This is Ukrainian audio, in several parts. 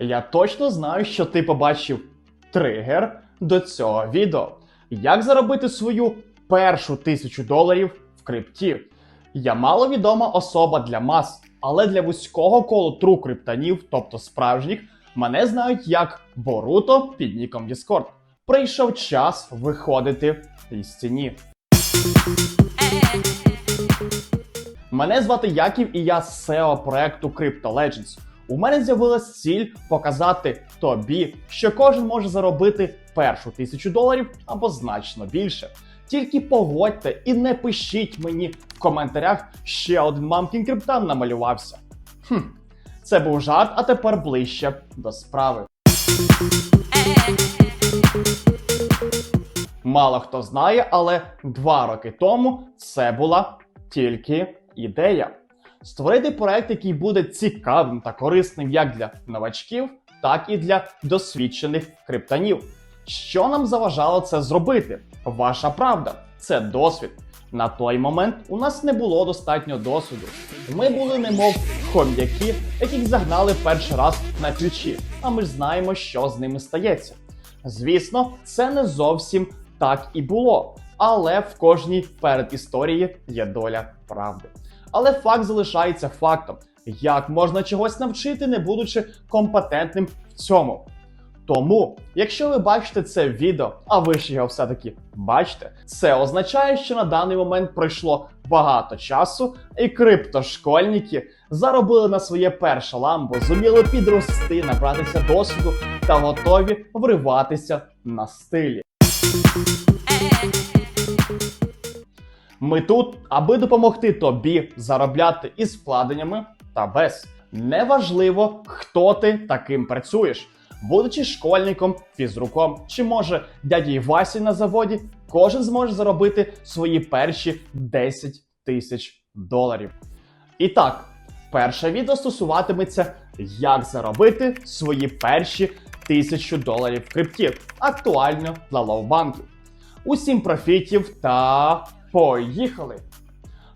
Я точно знаю, що ти побачив тригер до цього відео. Як заробити свою першу тисячу доларів в крипті? Я маловідома особа для мас, але для вузького колу тру криптанів, тобто справжніх, мене знають як Боруто під ніком Discord. Прийшов час виходити із тіні. Мене звати Яків і я SEO проекту Crypto Legends. У мене з'явилась ціль показати тобі, що кожен може заробити першу тисячу доларів або значно більше. Тільки погодьте і не пишіть мені в коментарях ще один мамкін криптан намалювався. Хм, це був жарт, а тепер ближче до справи. Мало хто знає, але два роки тому це була тільки ідея. Створити проект, який буде цікавим та корисним як для новачків, так і для досвідчених криптанів. Що нам заважало це зробити? Ваша правда, це досвід. На той момент у нас не було достатньо досвіду. Ми були немов хом'яки, яких загнали перший раз на ключі, а ми знаємо, що з ними стається. Звісно, це не зовсім так і було, але в кожній передісторії є доля правди. Але факт залишається фактом. Як можна чогось навчити, не будучи компетентним в цьому? Тому, якщо ви бачите це відео, а ви ж його все-таки бачите, це означає, що на даний момент пройшло багато часу, і криптошкольники заробили на своє перше ламбо, зуміли підрости, набратися досвіду та готові вриватися на стилі. Ми тут, аби допомогти тобі заробляти із вкладеннями та без. Неважливо, хто ти таким працюєш. Будучи школьником, фізруком чи може дяді Васі на заводі, кожен зможе заробити свої перші 10 тисяч доларів. І так, перше відео стосуватиметься, як заробити свої перші тисячу доларів в крипті, актуально для лоу-банків. Усім профітів та поїхали!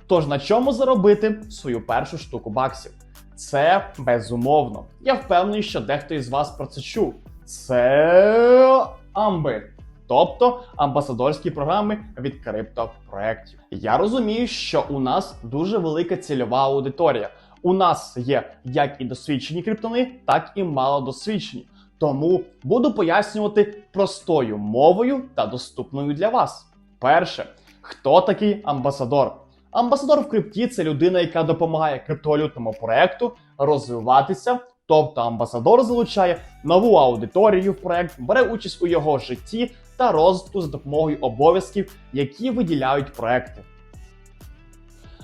Тож на чому заробити свою першу штуку баксів? Це безумовно. Я впевнений, що дехто із вас про це чув. Це амби, тобто амбасадорські програми від криптопроєктів. Я розумію, що у нас дуже велика цільова аудиторія. У нас є як і досвідчені криптони, так і малодосвідчені. Тому буду пояснювати простою мовою та доступною для вас. Перше, хто такий амбасадор? Амбасадор в крипті це людина, яка допомагає криптовалютному проекту розвиватися. Тобто амбасадор залучає нову аудиторію в проект, бере участь у його житті та розвитку за допомогою обов'язків, які виділяють проекти.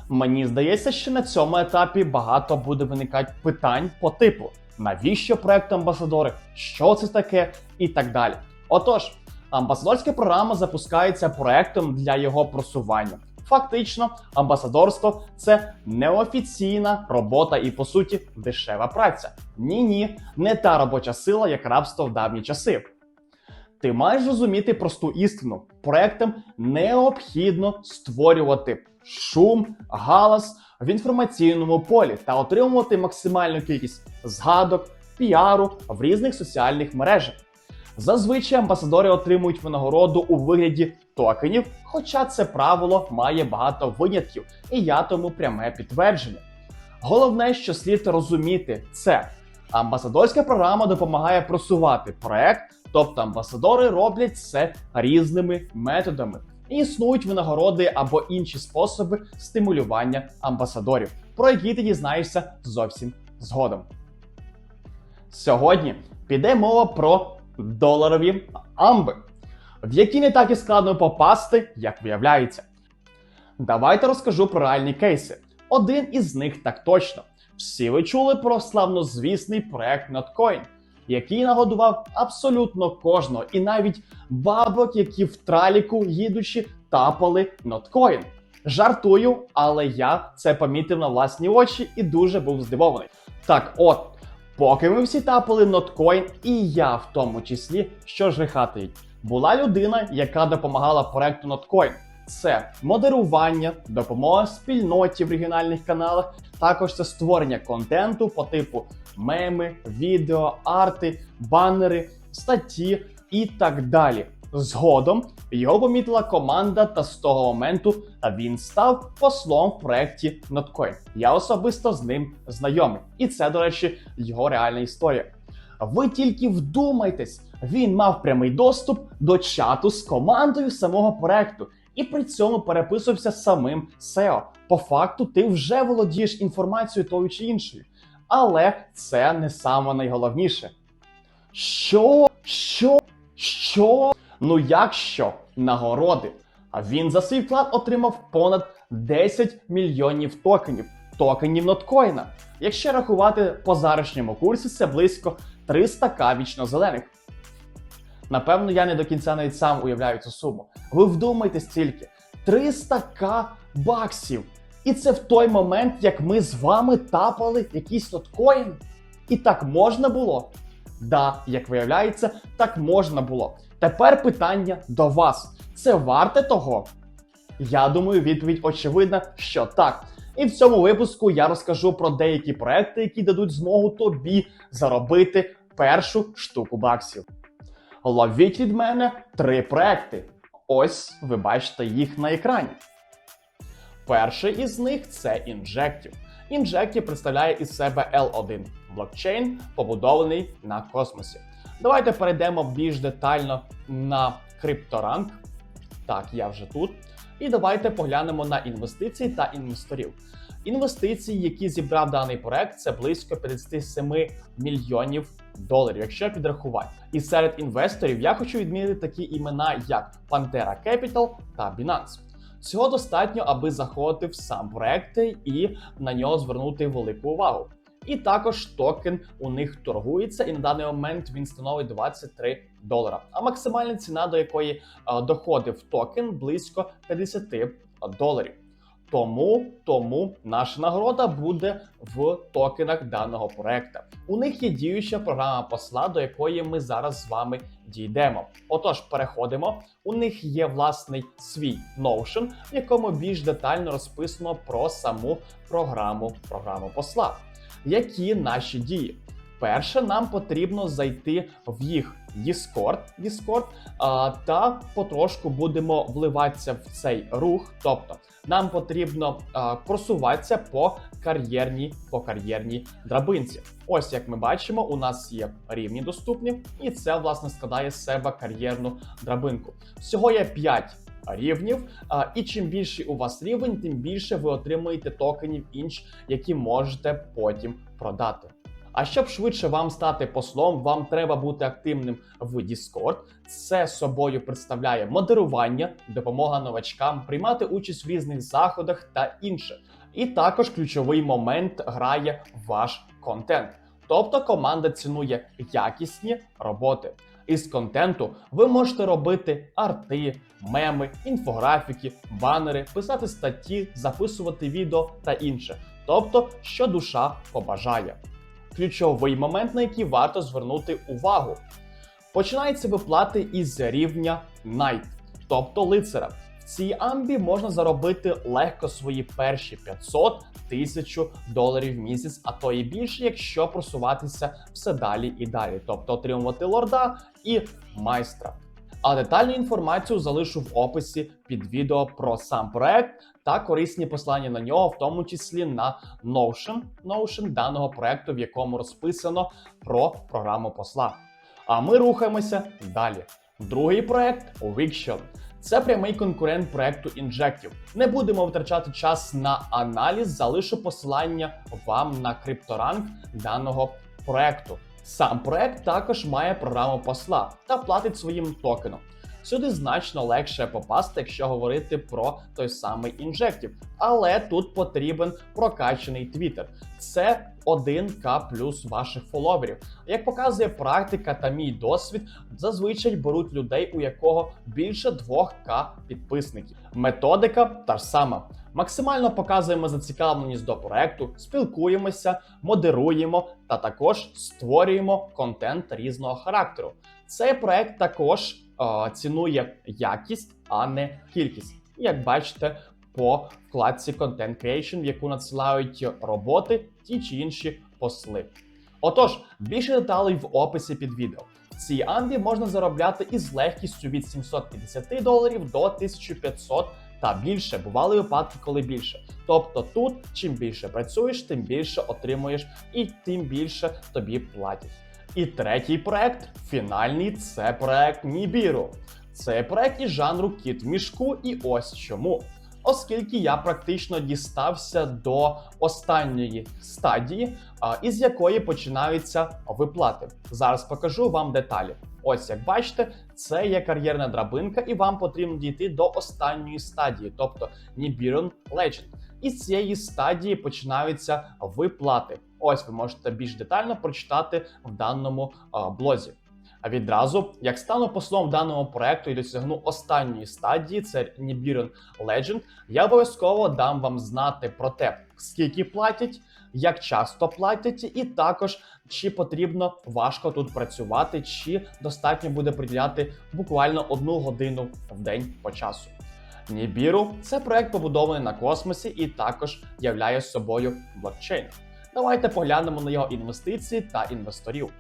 Мені здається, що на цьому етапі багато буде виникати питань по типу: навіщо проект амбасадори, що це таке, і так далі. Отож, амбасадорська програма запускається проектом для його просування. Фактично, амбасадорство це неофіційна робота і, по суті, дешева праця. Ні, ні, не та робоча сила, як рабство в давні часи. Ти маєш розуміти просту істину. Проектам необхідно створювати шум, галас в інформаційному полі та отримувати максимальну кількість згадок, піару в різних соціальних мережах. Зазвичай амбасадори отримують винагороду у вигляді токенів, хоча це правило має багато винятків, і я тому пряме підтвердження. Головне, що слід розуміти, це амбасадорська програма допомагає просувати проект, тобто амбасадори роблять це різними методами. І існують винагороди або інші способи стимулювання амбасадорів, про які ти дізнаєшся зовсім згодом. Сьогодні піде мова про доларові амби, в які не так і складно попасти, як виявляється. Давайте розкажу про реальні кейси. Один із них так точно. Всі ви чули про славнозвісний проект Notcoin, який нагодував абсолютно кожного, і навіть бабок, які в траліку їдучи, тапали Notcoin. Жартую, але я це помітив на власні очі і дуже був здивований. Так от, поки ми всі тапали ноткоін, і я в тому числі, що ж рехати, була людина, яка допомагала проекту ноткоін. Це модерування, допомога спільноті в регіональних каналах, також це створення контенту по типу меми, відео, арти, банери, статті і так далі. Згодом його помітила команда, та з того моменту він став послом в проєкті Notcoin. Я особисто з ним знайомий, і це, до речі, його реальна історія. Ви тільки вдумайтесь, він мав прямий доступ до чату з командою самого проекту і при цьому переписувався самим SEO. По факту, ти вже володієш інформацією тою чи іншою. Але це не саме найголовніше. Що? Що? Що? Ну як що? Нагороди. А він за свій вклад отримав понад 10 мільйонів токенів, токенів ноткоїна. Якщо рахувати по зарашньому курсі, це близько 300к вічно-зелених. Напевно, я не до кінця навіть сам уявляю цю суму. Ви вдумайтесь тільки 300к баксів. І це в той момент, як ми з вами тапали якийсь ноткоін. І так можна було? Да, як виявляється, так можна було. Тепер питання до вас: це варте того? Я думаю, відповідь очевидна, що так. І в цьому випуску я розкажу про деякі проекти, які дадуть змогу тобі заробити першу штуку баксів. Ловіть від мене три проекти. Ось ви бачите їх на екрані. Перший із них це Injective. Injective представляє із себе L1 блокчейн, побудований на космосі. Давайте перейдемо більш детально на крипторанк. Так, я вже тут. І давайте поглянемо на інвестиції та інвесторів. Інвестиції, які зібрав даний проект, це близько 57 мільйонів доларів, якщо підрахувати. І серед інвесторів я хочу відмінити такі імена, як Pantera Capital та Binance. Цього достатньо, аби заходити в сам проект і на нього звернути велику увагу. І також токен у них торгується, і на даний момент він становить 23 долара. А максимальна ціна, до якої е, доходив токен, близько 50 доларів. Тому тому наша нагорода буде в токенах даного проекту. У них є діюча програма посла, до якої ми зараз з вами дійдемо. Отож, переходимо. У них є власний свій Notion, в якому більш детально розписано про саму програму програму посла. Які наші дії? Перше, нам потрібно зайти в їх Discord, Discord та потрошку будемо вливатися в цей рух. Тобто нам потрібно просуватися по кар'єрній по кар'єрній драбинці. Ось як ми бачимо, у нас є рівні доступні, і це власне складає з себе кар'єрну драбинку. Всього є 5 рівнів, і чим більший у вас рівень, тим більше ви отримуєте токенів інч, які можете потім продати. А щоб швидше вам стати послом, вам треба бути активним в Discord. Це собою представляє модерування, допомога новачкам, приймати участь в різних заходах та інше. І також ключовий момент грає ваш контент. Тобто команда цінує якісні роботи. Із контенту ви можете робити арти, меми, інфографіки, банери, писати статті, записувати відео та інше. Тобто, що душа побажає ключовий момент, на який варто звернути увагу. Починаються виплати із рівня Knight, тобто лицара. Цій амбі можна заробити легко свої перші 500 тисячу доларів в місяць, а то і більше, якщо просуватися все далі і далі, тобто отримувати лорда і майстра. А детальну інформацію залишу в описі під відео про сам проект та корисні послання на нього, в тому числі на Notion, Notion даного проекту, в якому розписано про програму посла. А ми рухаємося далі. Другий проект Wixshot. Це прямий конкурент проекту Injective. Не будемо витрачати час на аналіз, залишу посилання вам на крипторанк даного проекту. Сам проект також має програму посла та платить своїм токеном. Сюди значно легше попасти, якщо говорити про той самий інжектів. Але тут потрібен прокачаний твіттер. Це 1к плюс ваших фоловерів. Як показує практика та мій досвід, зазвичай беруть людей, у якого більше 2к підписників. Методика та ж сама. Максимально показуємо зацікавленість до проекту, спілкуємося, модеруємо та також створюємо контент різного характеру. Цей проект також е, цінує якість, а не кількість. Як бачите, по вкладці Content Creation, в яку надсилають роботи ті чи інші посли. Отож, більше деталей в описі під відео. Цій амбі можна заробляти із легкістю від 750 доларів до 1500 та більше. Бували випадки, коли більше. Тобто тут, чим більше працюєш, тим більше отримуєш і тим більше тобі платять. І третій проект, фінальний, це проект Нібіру. Це проект із жанру кіт в мішку, і ось чому. Оскільки я практично дістався до останньої стадії, із якої починаються виплати. Зараз покажу вам деталі. Ось як бачите, це є кар'єрна драбинка, і вам потрібно дійти до останньої стадії, тобто Nibiron Legend. І з цієї стадії починаються виплати. Ось ви можете більш детально прочитати в даному блозі. А відразу, як стану послом в даному проекту і досягну останньої стадії, це Nibiron Legend, я обов'язково дам вам знати про те, скільки платять, як часто платять, і також чи потрібно важко тут працювати, чи достатньо буде приділяти буквально одну годину в день по часу. Нібіру це проект побудований на космосі і також являє собою блокчейн. Давайте поглянемо на його інвестиції та інвесторів.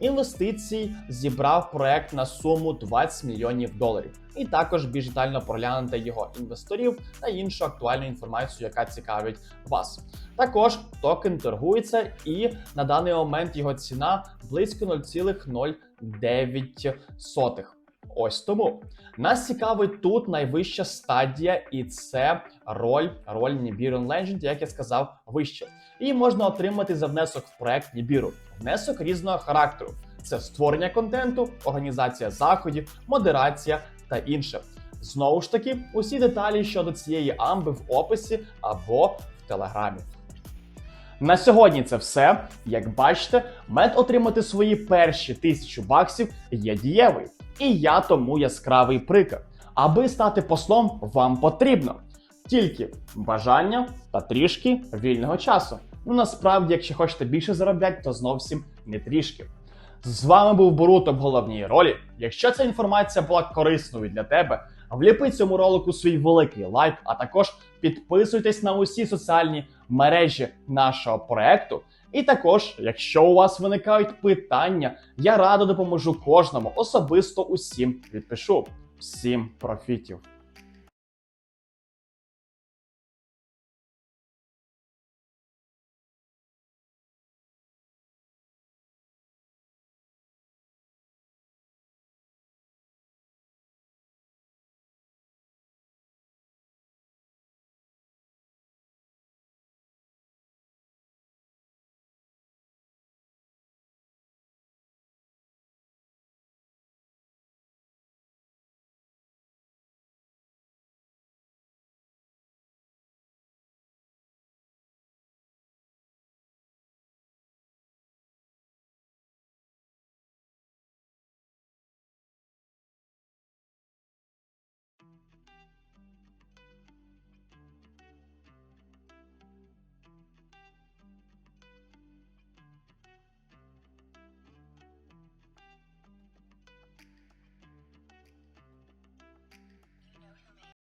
Інвестицій зібрав проект на суму 20 мільйонів доларів, і також більш детально проглянути його інвесторів та іншу актуальну інформацію, яка цікавить вас. Також токен торгується, і на даний момент його ціна близько 0,09. Ось тому нас цікавить тут найвища стадія, і це роль роль Nibiru Legend, як я сказав вище. Її можна отримати за внесок в проект Nibiru. Внесок різного характеру: це створення контенту, організація заходів, модерація та інше. Знову ж таки, усі деталі щодо цієї амби в описі або в телеграмі. На сьогодні це все. Як бачите, мед отримати свої перші тисячу баксів є дієвий. І я тому яскравий приклад. Аби стати послом, вам потрібно тільки бажання та трішки вільного часу. Ну насправді, якщо хочете більше заробляти, то зовсім не трішки. З вами був Боруто в головній ролі. Якщо ця інформація була корисною для тебе, вліпи цьому ролику свій великий лайк, а також підписуйтесь на усі соціальні мережі нашого проекту. І також, якщо у вас виникають питання, я радо допоможу кожному, особисто усім відпишу. Всім профітів!